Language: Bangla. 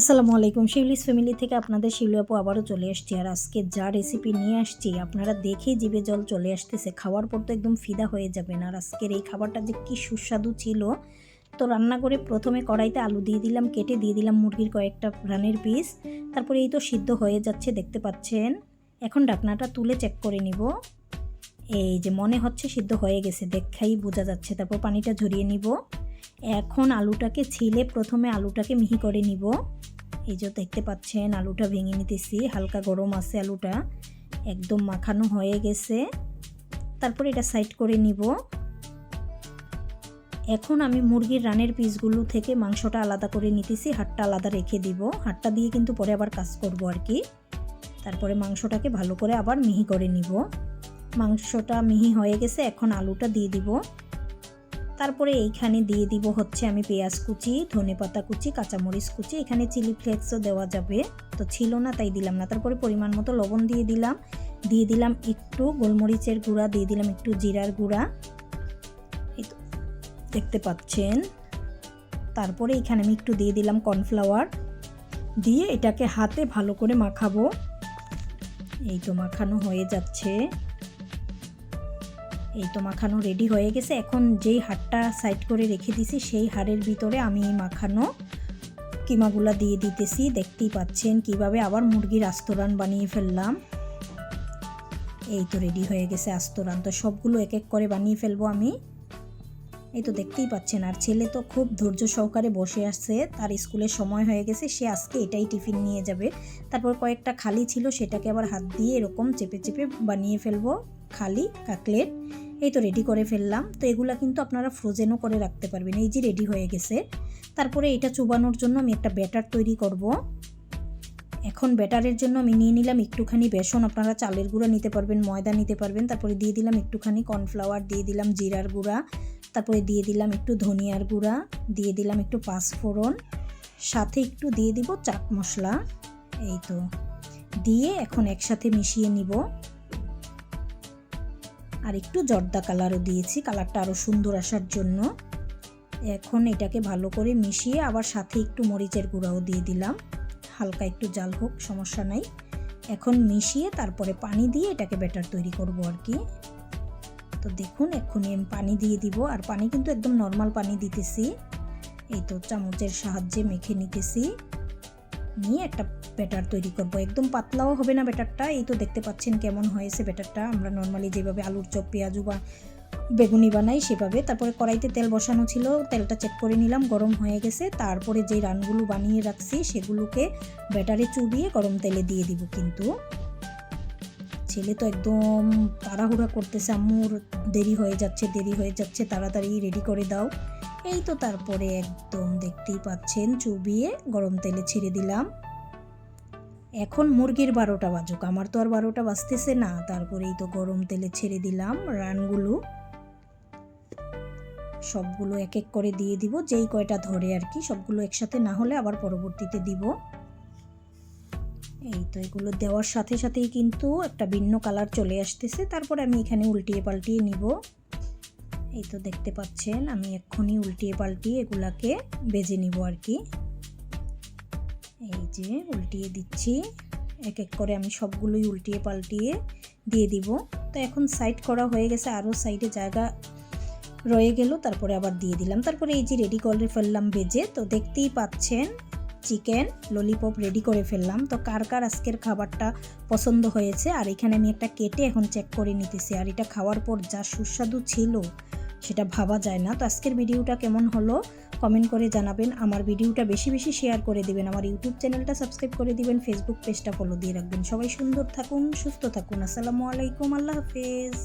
আসসালামু আলাইকুম, শিউলিস ফ্যামিলি থেকে আপনাদের শিউলি আপু আবারও চলে আসছি আর আজকে যা রেসিপি নিয়ে আসছি, আপনারা দেখেই জিভে জল চলে আসতেছে, খাওয়ার পর তো একদম ফিদা হয়ে যাবেন আর আজকের এই খাবারটা যে কি সুস্বাদু ছিল। তো রান্না করে প্রথমে কড়াইতে আলু দিয়ে দিলাম, কেটে দিয়ে দিলাম মুরগির কয়েকটা রানের পিস তারপরে এই তো সিদ্ধ হয়ে যাচ্ছে, দেখতে পাচ্ছেন। এখন ডাকনাটা তুলে চেক করে নিব। এই যে মনে হচ্ছে সিদ্ধ হয়ে গেছে, দেখাই বোঝা যাচ্ছে, তারপর পানিটা ঝরিয়ে নিব। এখন আলুটাকে ছিলে প্রথমে আলুটাকে মিহি করে নিব। এই যে দেখতে পাচ্ছেন, আলুটা ভেঙে নিতেছি, হালকা গরম আছে আলুটা। একদম মাখানো হয়ে গেছে। তারপর এটা সাইড করে নিব। এখন আমি মুরগির রানের পিসগুলো থেকে মাংসটা আলাদা করে নিতেছি হাটটা আলাদা রেখে দিব। হাটটা দিয়ে কিন্তু পরে আবার কাজ করব আর কি। তারপরে মাংসটাকে ভালো করে আবার মিহি করে নিব। মাংসটা মিহি হয়ে গেছে, এখন আলুটা দিয়ে দিব। তারপরে এইখানে দিয়ে দিব হচ্ছে আমি পেঁয়াজ কুচি, ধনে পাতা কুচি, কাঁচামরিচ কুচি। এখানে চিলি ফ্লেক্সও দেওয়া যাবে। তো ছিল না, তাই দিলাম না। তারপরে পরিমাণ মতো লবণ দিয়ে দিলাম। দিয়ে দিলাম একটু গোলমরিচের গুঁড়া, দিয়ে দিলাম একটু জিরার গুঁড়া। দেখতে পাচ্ছেন। তারপরে এখানে আমি একটু দিয়ে দিলাম কর্নফ্লাওয়ার। দিয়ে এটাকে হাতে ভালো করে মাখাবো। এই তো মাখানো হয়ে যাচ্ছে। এই তো মাখানো রেডি হয়ে গেছে। এখন যেই হাড়টা সাইড করে রেখে দিছি, সেই হাড়ের ভিতরে আমি এই মাখানো কিমাগুলা দিয়ে দিতেছি। দেখতেই পাচ্ছেন কীভাবে আবার মুরগির আস্তরান বানিয়ে ফেললাম। এই তো রেডি হয়ে গেছে আস্তরান। তো সবগুলো এক এক করে বানিয়ে ফেলব আমি। এই তো দেখতেই পাচ্ছেন, আর ছেলে তো খুব ধৈর্য সহকারে বসে আসছে তার স্কুলের সময় হয়ে গেছে, সে আজকে এটাই টিফিন নিয়ে যাবে। তারপর কয়েকটা খালি ছিল, সেটাকে আবার হাত দিয়ে এরকম চেপে চেপে বানিয়ে ফেলব। খালি, কাকলেট, এই তো রেডি করে ফেললাম। তো এগুলা কিন্তু আপনারা ফ্রোজেনও করে রাখতে পারবেন। এই যে রেডি হয়ে গেছে। তারপরে এটা চুবানোর জন্য আমি একটা ব্যাটার তৈরি করব। এখন ব্যাটারের জন্য আমি নিয়ে নিলাম একটুখানি বেসন। আপনারা চালের গুঁড়া নিতে পারবেন, ময়দা নিতে পারবেন। তারপরে দিয়ে দিলাম একটুখানি কর্নফ্লাওয়ার দিয়ে দিলাম জিরার গুঁড়া। তারপরে দিয়ে দিলাম একটু ধনিয়ার গুঁড়া। দিয়ে দিলাম একটু পাঁচফোড়ন। সাথে একটু দিয়ে দিব চাট মশলা। এই তো। দিয়ে এখন একসাথে মিশিয়ে নিব। আর একটু জর্দা কালারও দিয়েছি, কালারটা আরও সুন্দর আসার জন্য। এখন এটাকে ভালো করে মিশিয়ে আবার সাথে একটু মরিচের গুঁড়াও দিয়ে দিলাম। হালকা একটু জাল হোক, সমস্যা নাই। এখন মিশিয়ে তারপরে পানি দিয়ে এটাকে ব্যাটার তৈরি করব আর কি। তো দেখুন, এক্ষুনি আমি পানি দিয়ে দিব। আর পানি কিন্তু একদম নর্মাল পানি দিতেছি। এই তো চামচের সাহায্যে মেখে নিতেছি। নিয়ে একটা ব্যাটার তৈরি করব। একদম পাতলাও হবে না ব্যাটারটা, এই তো দেখতে পাচ্ছেন কেমন হয়েছে ব্যাটারটা। আমরা নর্মালি যেভাবে আলুর চপ, পেঁয়াজু বা বেগুনি বানাই সেভাবে। তারপরে কড়াইতে তেল বসানো ছিল, তেলটা চেক করে নিলাম, গরম হয়ে গেছে। তারপরে যে রানগুলো বানিয়ে রাখছি, সেগুলোকে ব্যাটারে চুবিয়ে গরম তেলে দিয়ে দিব কিন্তু। ছেলে তো একদম তাড়াহুড়া করতেছে, আম্মুর দেরি হয়ে যাচ্ছে, দেরি হয়ে যাচ্ছে, তাড়াতাড়ি রেডি করে দাও। এই তো তারপরে একদম দেখতেই পাচ্ছেন, চুবিয়ে গরম তেলে ছেড়ে দিলাম। এখন মুরগির বারোটা বাজুক, আমার তো আর বারোটা বাজতেছে না, তারপরেই তো গরম তেলে ছেড়ে দিলাম রানগুলো। সবগুলো এক এক করে দিয়ে দিব, যেই কয়টা ধরে আর কি, সবগুলো একসাথে না হলে আবার পরবর্তীতে দিব। এই তো এগুলো দেওয়ার সাথে সাথেই কিন্তু একটা ভিন্ন কালার চলে আসতেছে। তারপরে আমি এখানে উল্টিয়ে পাল্টিয়ে নিব। এই তো দেখতে পাচ্ছেন, আমি এক্ষুনি উল্টিয়ে পাল্টিয়ে এগুলাকে বেজে নিব আর কি। এই যে উল্টিয়ে দিচ্ছি। এক এক করে আমি সবগুলোই উল্টিয়ে পাল্টিয়ে দিয়ে দিব। তো এখন সাইড করা হয়ে গেছে, আরও সাইডে জায়গা রয়ে গেল, তারপরে আবার দিয়ে দিলাম। তারপরে এই যে রেডি করে ফেললাম বেজে, তো দেখতেই পাচ্ছেন চিকেন ললিপপ রেডি করে ফেললাম। তো কার কার আজকের খাবারটা পছন্দ হয়েছে? আর এখানে আমি একটা কেটে এখন চেক করে নিতেছি। আর এটা খাওয়ার পর যা সুস্বাদু ছিল, সেটা ভাবা যায় না। তো আজকের ভিডিওটা কেমন হলো? কমেন্ট করে জানাবেন। আমার ভিডিওটা বেশি বেশি শেয়ার করে দিবেন। আমার ইউটিউব চ্যানেলটা সাবস্ক্রাইব করে দিবেন। ফেসবুক পেজটা ফলো দিয়ে রাখবেন। সবাই সুন্দর থাকুন, সুস্থ থাকুন। আসসালামু আলাইকুম। আল্লাহ হাফেজ।